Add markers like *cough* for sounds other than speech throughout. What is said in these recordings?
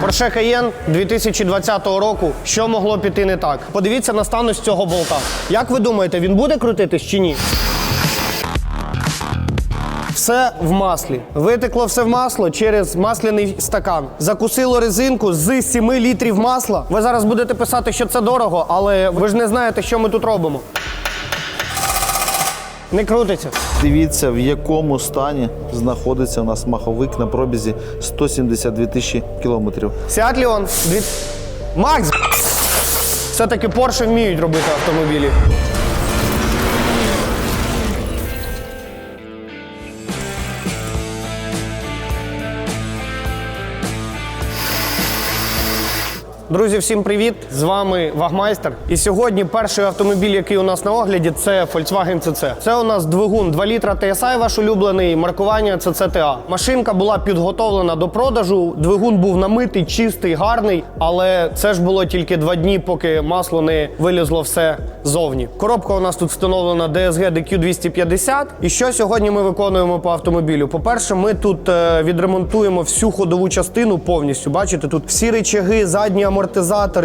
Porsche Cayenne 2020 року. Що могло піти не так? Подивіться на стан ось цього болта. Як ви думаєте, він буде крутитись чи ні? Все в маслі. Витекло все в масло через масляний стакан. Закусило резинку з 7 літрів масла. Ви зараз будете писати, що це дорого, але ви ж не знаєте, що ми тут робимо. Не крутиться. Дивіться, в якому стані знаходиться у нас маховик на пробізі 172 тисячі кілометрів. Seat Leon. Дві... Макс! Все-таки Порше вміють робити автомобілі. Друзі, всім привіт! З вами Вагмайстер. І сьогодні перший автомобіль, який у нас на огляді, це Volkswagen CC. Це у нас двигун 2 літра TSI, ваш улюблений, маркування CCTA. Машинка була підготовлена до продажу. Двигун був намитий, чистий, гарний, але це ж було тільки два дні, поки масло не вилізло все зовні. Коробка у нас тут встановлена DSG DQ250. І що сьогодні ми виконуємо по автомобілю? По-перше, ми тут е, відремонтуємо всю ходову частину повністю. Бачите, тут всі речаги, задні амортизатори,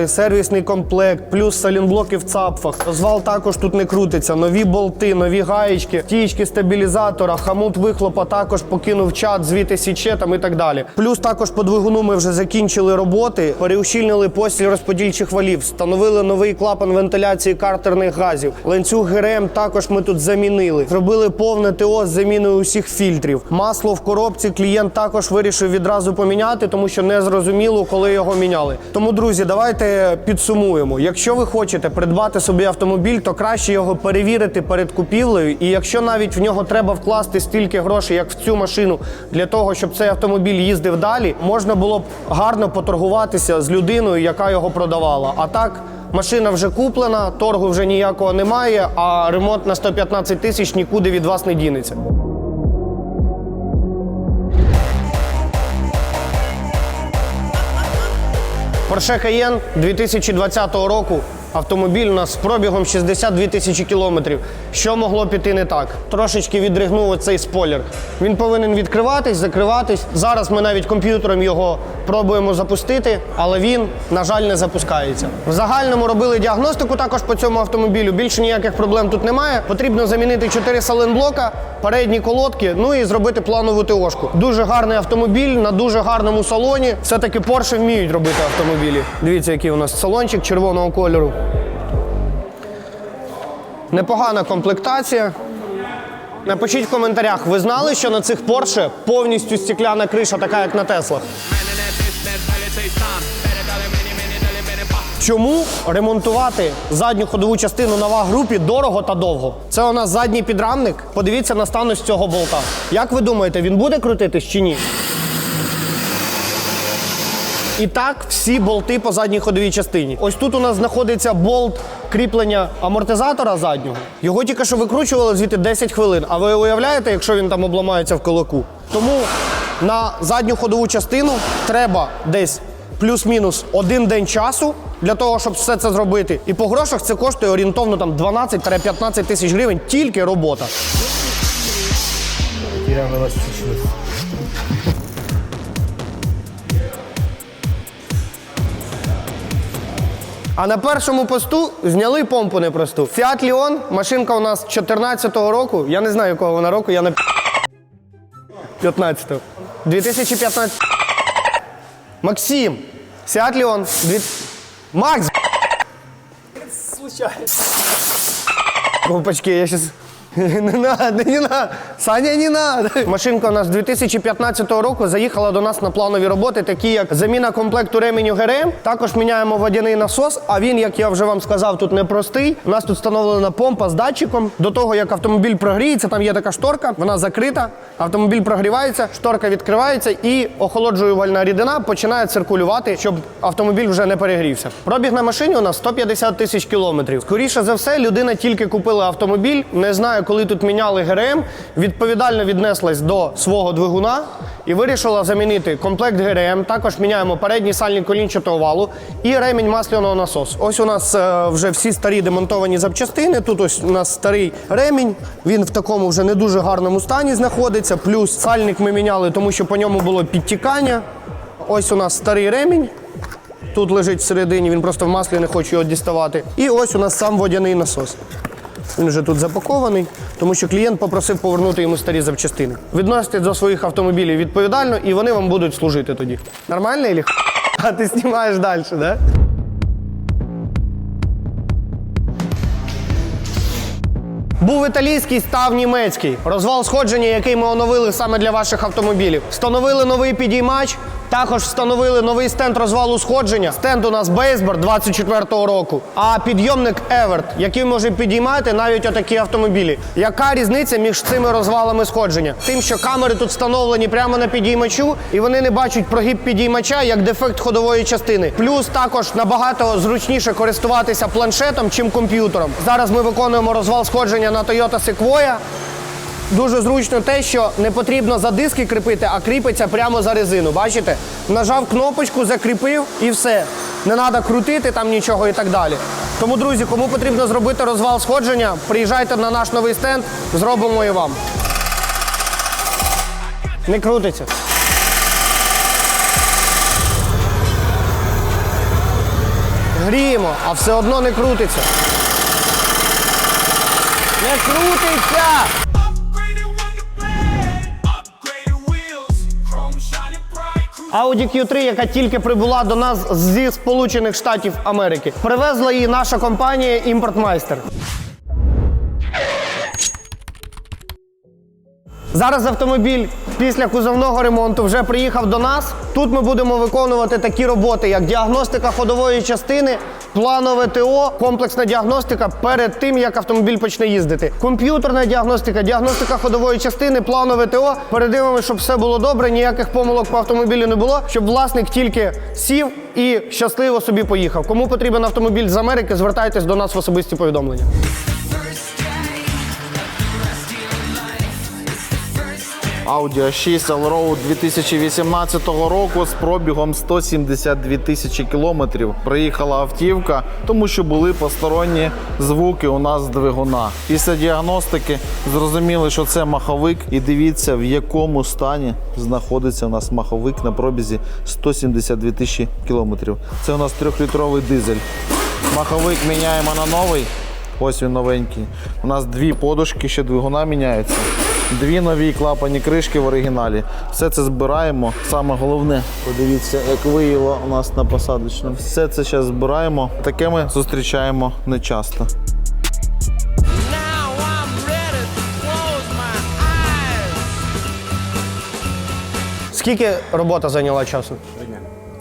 сервісний комплект, плюс салінблоки в цапфах. Розвал також тут не крутиться. Нові болти, нові гаєчки, тічки стабілізатора, хамут вихлопа також покинув чат, звідти січе там і так далі. Плюс також по двигуну ми вже закінчили роботи, переущільнили постіль розподільчих валів, встановили новий клапан вентиляції картерних газів. Ланцюг ГРМ також ми тут замінили. Зробили повне ТО з заміною усіх фільтрів. Масло в коробці клієнт також вирішив відразу поміняти, тому що не зрозуміло, коли його міняли. Тому, друзі, давайте підсумуємо. Якщо ви хочете придбати собі автомобіль, то краще його перевірити перед купівлею. І якщо навіть в нього треба вкласти стільки грошей, як в цю машину, для того, щоб цей автомобіль їздив далі, можна було б гарно поторгуватися з людиною, яка його продавала. А так. Машина вже куплена, торгу вже ніякого немає, а ремонт на 115 тисяч нікуди від вас не дінеться. Porsche Cayenne 2020 року. Автомобіль у нас з пробігом 62 тисячі кілометрів. Що могло піти не так? Трошечки відригнув оцей спойлер. Він повинен відкриватись, закриватись. Зараз ми навіть комп'ютером його пробуємо запустити, але він, на жаль, не запускається. В загальному робили діагностику також по цьому автомобілю. Більше ніяких проблем тут немає. Потрібно замінити 4 саленблока, передні колодки, ну і зробити планову ТОшку. Дуже гарний автомобіль на дуже гарному салоні. Все-таки Porsche вміють робити автомобілі. Дивіться, який у нас салончик червоного кольору. Непогана комплектація. Напишіть в коментарях, ви знали, що на цих Porsche повністю стекляна криша, така як на Теслах? Чому ремонтувати задню ходову частину на ваг-групі дорого та довго? Це у нас задній підрамник. Подивіться на стан ось цього болта. Як ви думаєте, він буде крутитись чи ні? І так всі болти по задній ходовій частині. Ось тут у нас знаходиться болт кріплення амортизатора заднього. Його тільки що викручували звідти 10 хвилин. А ви уявляєте, якщо він там обламається в кулаку? Тому на задню ходову частину треба десь плюс-мінус один день часу для того, щоб все це зробити. І по грошах це коштує орієнтовно там 12-15 тисяч гривень тільки робота. А на першому посту зняли помпу непросту. Fiat Leon, машинка у нас 14-го року. Я не знаю, якого вона року, я на 15-го. 2015. Максим. сядь ли он? Макс. Случайно. Опачки, я сейчас... *laughs* Не надо, не надо. Саня, не надо. Машинка у нас 2015 року заїхала до нас на планові роботи, такі як заміна комплекту ременю ГРМ. Також міняємо водяний насос. А він, як я вже вам сказав, тут непростий. У нас тут встановлена помпа з датчиком. До того, як автомобіль прогріється, там є така шторка, вона закрита. Автомобіль прогрівається, шторка відкривається і охолоджувальна рідина починає циркулювати, щоб автомобіль вже не перегрівся. Пробіг на машині у нас 150 тисяч кілометрів. Скоріше за все, людина тільки купила автомобіль, не знає, коли тут міняли ГРМ, відповідально віднеслась до свого двигуна і вирішила замінити комплект ГРМ. Також міняємо передній сальник колінчатого валу і ремінь масляного насосу. Ось у нас е, вже всі старі демонтовані запчастини. Тут ось у нас старий ремінь. Він в такому вже не дуже гарному стані знаходиться. Плюс сальник ми міняли, тому що по ньому було підтікання. Ось у нас старий ремінь. Тут лежить всередині, він просто в маслі не хоче його діставати. І ось у нас сам водяний насос. Він вже тут запакований, тому що клієнт попросив повернути йому старі запчастини. Відноситесь до своїх автомобілів відповідально, і вони вам будуть служити тоді. Нормально, Ілі? А ти знімаєш далі? Да? Був італійський, став німецький. Розвал сходження, який ми оновили саме для ваших автомобілів. Встановили новий підіймач. Також встановили новий стенд розвалу сходження. Стенд у нас Бейсбор 24-го року. А підйомник Еверт, який може підіймати навіть отакі автомобілі. Яка різниця між цими розвалами сходження? Тим, що камери тут встановлені прямо на підіймачу, і вони не бачать прогиб підіймача як дефект ходової частини. Плюс також набагато зручніше користуватися планшетом, чим комп'ютером. Зараз ми виконуємо розвал сходження на Toyota Sequoia. Дуже зручно те, що не потрібно за диски кріпити, а кріпиться прямо за резину. Бачите? Нажав кнопочку, закріпив і все. Не треба крутити там нічого і так далі. Тому, друзі, кому потрібно зробити розвал сходження, приїжджайте на наш новий стенд, зробимо і вам. Не крутиться. Гріємо, а все одно не крутиться. Не крутиться! Audi Q3, яка тільки прибула до нас зі Сполучених Штатів Америки. Привезла її наша компанія Імпортмайстер. Зараз автомобіль після кузовного ремонту вже приїхав до нас. Тут ми будемо виконувати такі роботи, як діагностика ходової частини, планове ТО, комплексна діагностика перед тим, як автомобіль почне їздити. Комп'ютерна діагностика, діагностика ходової частини, планове ТО. Передивимося, щоб все було добре, ніяких помилок по автомобілю не було, щоб власник тільки сів і щасливо собі поїхав. Кому потрібен автомобіль з Америки, звертайтесь до нас в особисті повідомлення. Audi A6 Allroad 2018 року з пробігом 172 тисячі кілометрів. Приїхала автівка, тому що були посторонні звуки у нас з двигуна. Після діагностики зрозуміли, що це маховик, і дивіться, в якому стані знаходиться у нас маховик на пробізі 172 тисячі кілометрів. Це у нас трьохлітровий дизель. Маховик міняємо на новий. Ось він новенький. У нас дві подушки ще двигуна міняються. Дві нові клапані кришки в оригіналі. Все це збираємо. Саме головне, подивіться, як виїло у нас на посадочному. Все це зараз збираємо. Таке ми зустрічаємо нечасто. Скільки робота зайняла часу? Три дні.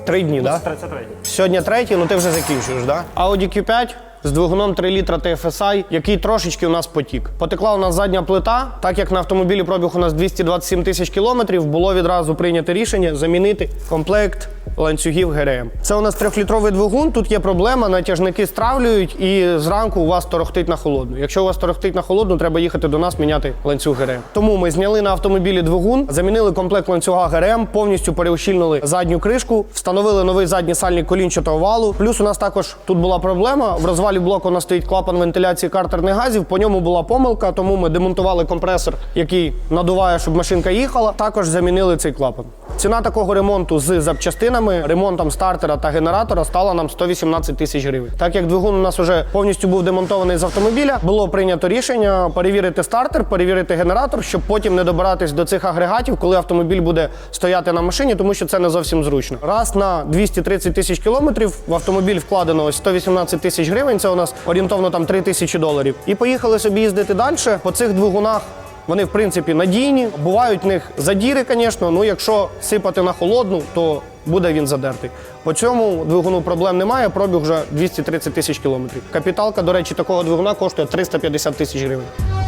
Три дні, так? Да? Сьогодні третій, ну ти вже закінчуєш, так? Да? Audi Q5 з двигуном 3 літра TFSI, який трошечки у нас потік. Потекла у нас задня плита, так як на автомобілі пробіг у нас 227 тисяч кілометрів, було відразу прийнято рішення замінити комплект ланцюгів ГРМ. Це у нас трьохлітровий двигун. Тут є проблема, натяжники стравлюють, і зранку у вас торохтить на холодну. Якщо у вас торохтить на холодну, треба їхати до нас міняти ланцюг ГРМ. Тому ми зняли на автомобілі двигун, замінили комплект ланцюга ГРМ, повністю переущільнили задню кришку, встановили новий задній сальник колінчатого валу. Плюс у нас також тут була проблема. В розвалі блоку у нас стоїть клапан вентиляції картерних газів. По ньому була помилка, тому ми демонтували компресор, який надуває, щоб машинка їхала. Також замінили цей клапан. Ціна такого ремонту з запчастинами, ремонтом стартера та генератора стала нам 118 тисяч гривень. Так як двигун у нас вже повністю був демонтований з автомобіля, було прийнято рішення перевірити стартер, перевірити генератор, щоб потім не добиратись до цих агрегатів, коли автомобіль буде стояти на машині, тому що це не зовсім зручно. Раз на 230 тисяч кілометрів в автомобіль вкладено ось 118 тисяч гривень. Це у нас орієнтовно там 3 тисячі доларів. І поїхали собі їздити далі по цих двигунах. Вони, в принципі, надійні. Бувають в них задіри, звісно. Ну, якщо сипати на холодну, то буде він задертий. По цьому двигуну проблем немає. Пробіг вже 230 тисяч кілометрів. Капіталка, до речі, такого двигуна коштує 350 тисяч гривень.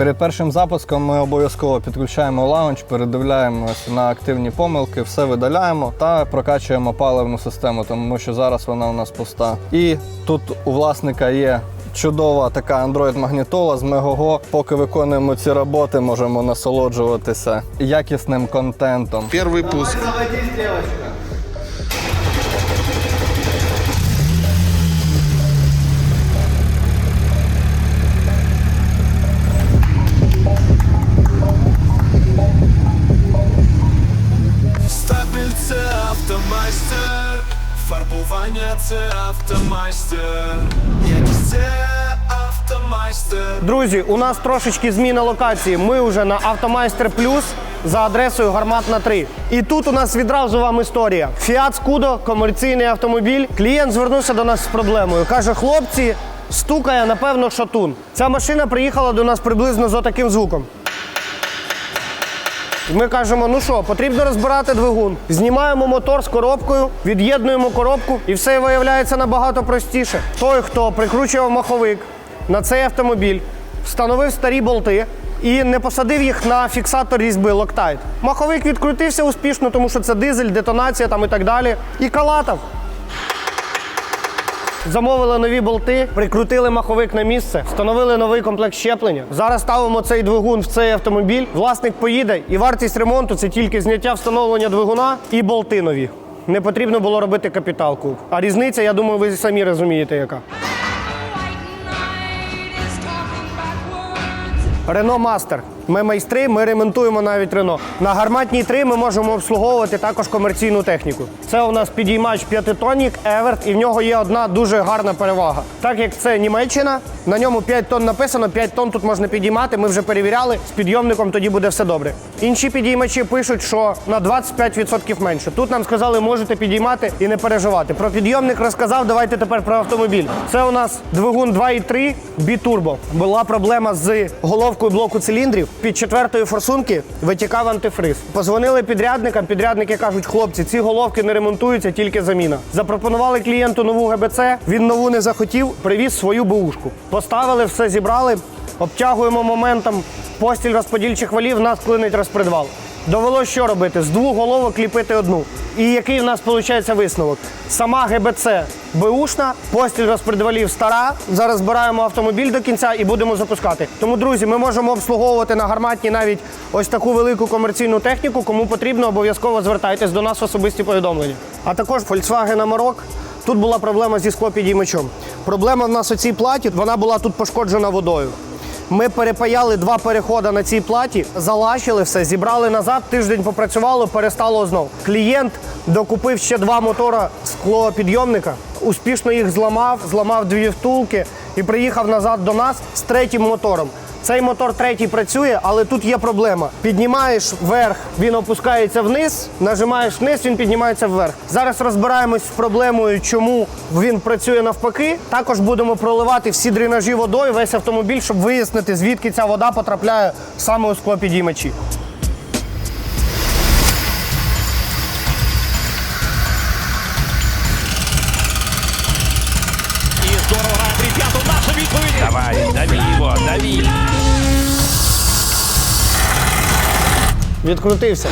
Перед першим запуском ми обов'язково підключаємо лаунч, передивляємося на активні помилки, все видаляємо та прокачуємо паливну систему, тому що зараз вона у нас пуста. І тут у власника є. Чудова така Android-магнітола з Megogo. Поки виконуємо ці роботи, можемо насолоджуватися якісним контентом. Перший пуск. Це автомайстер. Я це автомайстер. Друзі, у нас трошечки зміна локації. Ми вже на Автомайстер Плюс за адресою Гарматна 3. І тут у нас відразу вам історія. Fiat Scudo, комерційний автомобіль. Клієнт звернувся до нас з проблемою. Каже, хлопці, стукає, напевно, шатун. Ця машина приїхала до нас приблизно з отаким звуком. Ми кажемо, ну що, потрібно розбирати двигун. Знімаємо мотор з коробкою, від'єднуємо коробку, і все виявляється набагато простіше. Той, хто прикручував маховик на цей автомобіль, встановив старі болти і не посадив їх на фіксатор різьби Loctite. Маховик відкрутився успішно, тому що це дизель, детонація там і так далі. І калатав. Замовили нові болти, прикрутили маховик на місце, встановили новий комплект щеплення. Зараз ставимо цей двигун в цей автомобіль. Власник поїде, і вартість ремонту це тільки зняття встановлення двигуна і болти нові. Не потрібно було робити капіталку. А різниця, я думаю, ви самі розумієте, яка. Рено Мастер. Ми майстри, ми ремонтуємо навіть Рено. На гарматній 3 ми можемо обслуговувати також комерційну техніку. Це у нас підіймач п'ятитонник Еверт, і в нього є одна дуже гарна перевага. Так як це Німеччина, на ньому 5 тонн написано, 5 тонн тут можна підіймати. Ми вже перевіряли. З підйомником тоді буде все добре. Інші підіймачі пишуть, що на 25% менше. Тут нам сказали, можете підіймати і не переживати. Про підйомник розказав. Давайте тепер про автомобіль. Це у нас двигун 2.3 бітурбо. Була проблема з головкою блоку циліндрів. Під четвертої форсунки витікав антифриз. Позвонили підрядникам. Підрядники кажуть, хлопці, ці головки не ремонтуються, тільки заміна. Запропонували клієнту нову ГБЦ. Він нову не захотів, привіз свою бушку. Поставили, все зібрали, обтягуємо моментом постіль розподільчих валів, нас клинить розпредвал. Довелося що робити? З двох головок ліпити одну. І який в нас виходить висновок? Сама ГБЦ беушна, постіль розпредвалів стара. Зараз збираємо автомобіль до кінця і будемо запускати. Тому, друзі, ми можемо обслуговувати на гарматні навіть ось таку велику комерційну техніку. Кому потрібно, обов'язково звертайтесь до нас в особисті повідомлення. А також Volkswagen Amarok. Тут була проблема зі склопідіймачом. Проблема в нас у цій платі, вона була тут пошкоджена водою. Ми перепаяли два переходи на цій платі, залащили все, зібрали назад, тиждень попрацювало, перестало знов. Клієнт докупив ще два мотора склопідйомника, успішно їх зламав, зламав дві втулки і приїхав назад до нас з третім мотором. Цей мотор третій працює, але тут є проблема. Піднімаєш вверх, він опускається вниз, нажимаєш вниз, він піднімається вверх. Зараз розбираємось з проблемою, чому він працює навпаки. Також будемо проливати всі дренажі водою, весь автомобіль, щоб вияснити, звідки ця вода потрапляє саме у склопідіймачі. Даві його, даві. Відкрутився.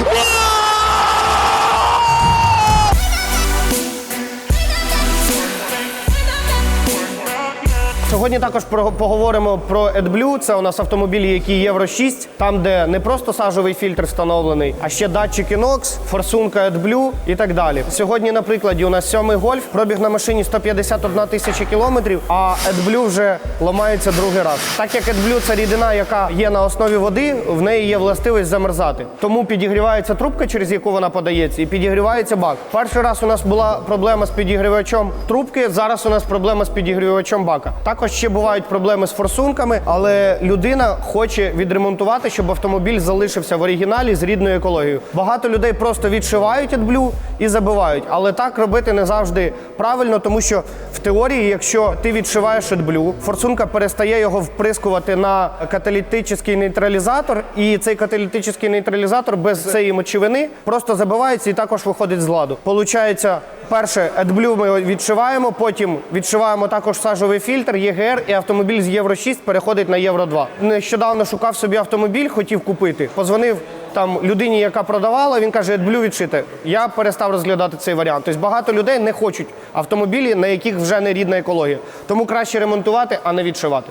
Сьогодні також про- поговоримо про AdBlue. Це у нас автомобілі, які Євро 6, там, де не просто сажовий фільтр встановлений, а ще датчики NOx, форсунка AdBlue і так далі. Сьогодні, на прикладі, у нас сьомий гольф, пробіг на машині 151 тисяча кілометрів, а AdBlue вже ламається другий раз. Так як AdBlue – це рідина, яка є на основі води, в неї є властивість замерзати. Тому підігрівається трубка, через яку вона подається, і підігрівається бак. Перший раз у нас була проблема з підігрівачом трубки. Зараз у нас проблема з підігрівачем бака. Також ще бувають проблеми з форсунками, але людина хоче відремонтувати, щоб автомобіль залишився в оригіналі з рідною екологією. Багато людей просто відшивають AdBlue і забивають, але так робити не завжди правильно, тому що в теорії, якщо ти відшиваєш AdBlue, форсунка перестає його вприскувати на каталітичний нейтралізатор, і цей каталітичний нейтралізатор без цієї мочевини просто забивається і також виходить з ладу. Получається, перше AdBlue ми відшиваємо, потім відшиваємо також сажовий фільтр, ЄГР, і автомобіль з Євро 6 переходить на Євро 2. Нещодавно шукав собі автомобіль, хотів купити. Позвонив там людині, яка продавала. Він каже, блю відшити. Я перестав розглядати цей варіант. Тобто багато людей не хочуть автомобілі, на яких вже не рідна екологія. Тому краще ремонтувати, а не відшивати.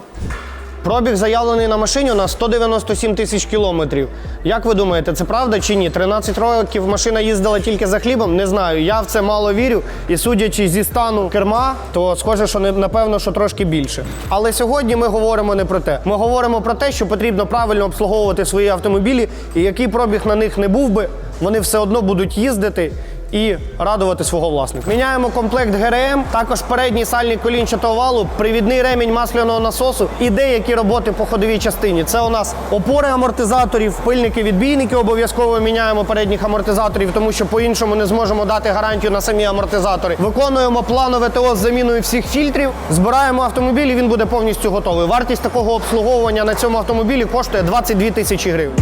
Пробіг заявлений на машині у нас 197 тисяч кілометрів. Як ви думаєте, це правда чи ні? 13 років машина їздила тільки за хлібом? Не знаю. Я в це мало вірю. І судячи зі стану керма, то схоже, що не- напевно, що трошки більше. Але сьогодні ми говоримо не про те. Ми говоримо про те, що потрібно правильно обслуговувати свої автомобілі, і який пробіг на них не був би, вони все одно будуть їздити і радувати свого власника. Міняємо комплект ГРМ, також передній сальник колінчатого валу, привідний ремінь масляного насосу і деякі роботи по ходовій частині. Це у нас опори амортизаторів, пильники, відбійники. Обов'язково міняємо передніх амортизаторів, тому що по-іншому не зможемо дати гарантію на самі амортизатори. Виконуємо планове ТО з заміною всіх фільтрів. Збираємо автомобіль і він буде повністю готовий. Вартість такого обслуговування на цьому автомобілі коштує 22 тисячі гривень.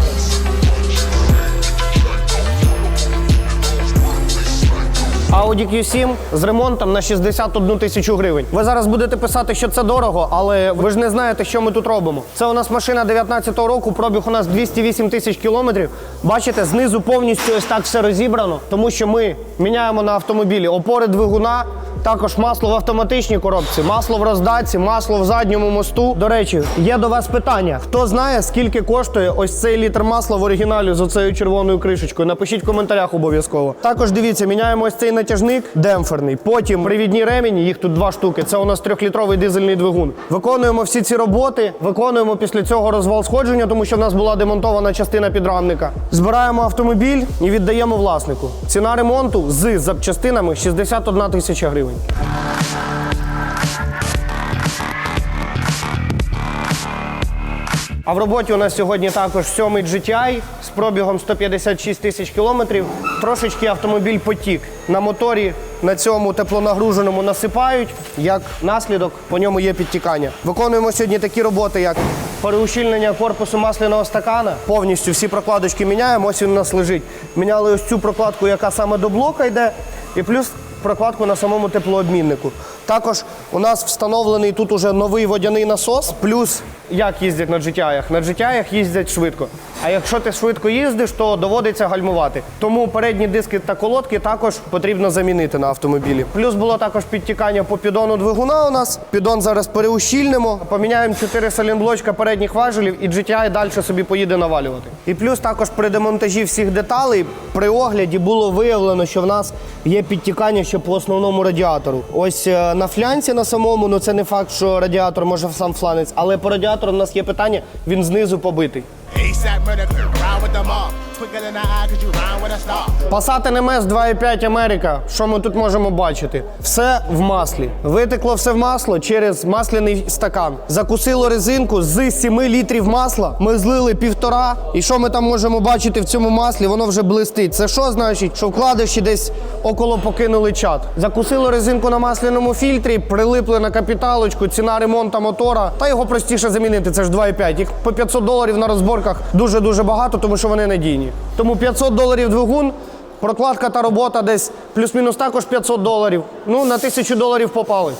Audi Q7 з ремонтом на 61 тисячу гривень. Ви зараз будете писати, що це дорого, але ви ж не знаєте, що ми тут робимо. Це у нас машина 19-го року, пробіг у нас 208 тисяч кілометрів. Бачите, знизу повністю ось так все розібрано, тому що ми міняємо на автомобілі опори двигуна. Також масло в автоматичній коробці, масло в роздатці, масло в задньому мосту. До речі, є до вас питання: хто знає, скільки коштує ось цей літр масла в оригіналі з оцею червоною кришечкою? Напишіть в коментарях обов'язково. Також дивіться, міняємо ось цей натяжник демпферний. Потім привідні ремені, їх тут два штуки. Це у нас трьохлітровий дизельний двигун. Виконуємо всі ці роботи, виконуємо після цього розвал сходження, тому що в нас була демонтована частина підрамника. Збираємо автомобіль і віддаємо власнику. Ціна ремонту з запчастинами 61 тисяча гривень. А в роботі у нас сьогодні також сьомий GTI з пробігом 156 тисяч кілометрів. Трошечки автомобіль потік. На моторі на цьому теплонагруженому насипають. Як наслідок, по ньому є підтікання. Виконуємо сьогодні такі роботи, як переущільнення корпусу масляного стакана. Повністю всі прокладочки міняємо. Ось він у нас лежить. Міняли ось цю прокладку, яка саме до блока йде, і плюс прокладку на самому теплообміннику. Також у нас встановлений тут уже новий водяний насос. Плюс як їздять на GTI? На GTI їздять швидко. А якщо ти швидко їздиш, то доводиться гальмувати. Тому передні диски та колодки також потрібно замінити на автомобілі. Плюс було також підтікання по підону двигуна. У нас підон зараз переущільнимо. Поміняємо 4 салінблочка передніх важелів, і GTI далі собі поїде навалювати. І плюс також при демонтажі всіх деталей при огляді було виявлено, що в нас є підтікання ще по основному радіатору. Ось е, на флянці на самому, ну це не факт, що радіатор може сам фланець, але по радіатору в нас є питання, він знизу побитий. ASAP murder, Passat NMS 2.5 Америка. Що ми тут можемо бачити? Все в маслі. Витекло все в масло через масляний стакан. Закусило резинку з 7 літрів масла. Ми злили півтора. І що ми там можемо бачити в цьому маслі? Воно вже блистить. Це що значить? Що вкладиші десь около покинули чат. Закусило резинку на масляному фільтрі, прилипли на капіталочку, ціна ремонту мотора. Та його простіше замінити. Це ж 2.5. Їх по 500 доларів на розборках дуже дуже багато, тому що вони надійні. Тому 500 доларів двигун. Прокладка та робота десь плюс-мінус також 500 доларів. Ну, на 1000 доларів попали.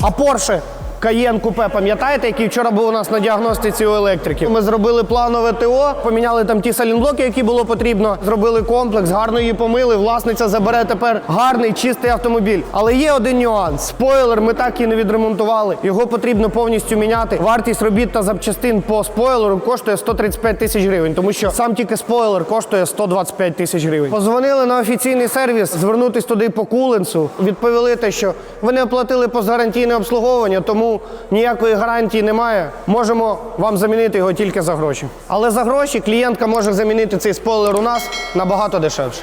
А Porsche Cayenne Coupe, пам'ятаєте, який вчора був у нас на діагностиці у електриків? Ми зробили планове ТО, поміняли там ті салінблоки, які було потрібно. Зробили комплекс, гарно її помили. Власниця забере тепер гарний чистий автомобіль. Але є один нюанс: спойлер ми так і не відремонтували. Його потрібно повністю міняти. Вартість робіт та запчастин по спойлеру коштує 135 тисяч гривень, тому що сам тільки спойлер коштує 125 тисяч гривень. Позвонили на офіційний сервіс, звернутись туди по кулинцу. Відповіли те, що ви не оплатили постгарантійне обслуговування, тому ніякої гарантії немає. Можемо вам замінити його тільки за гроші. Але за гроші клієнтка може замінити цей спойлер у нас набагато дешевше.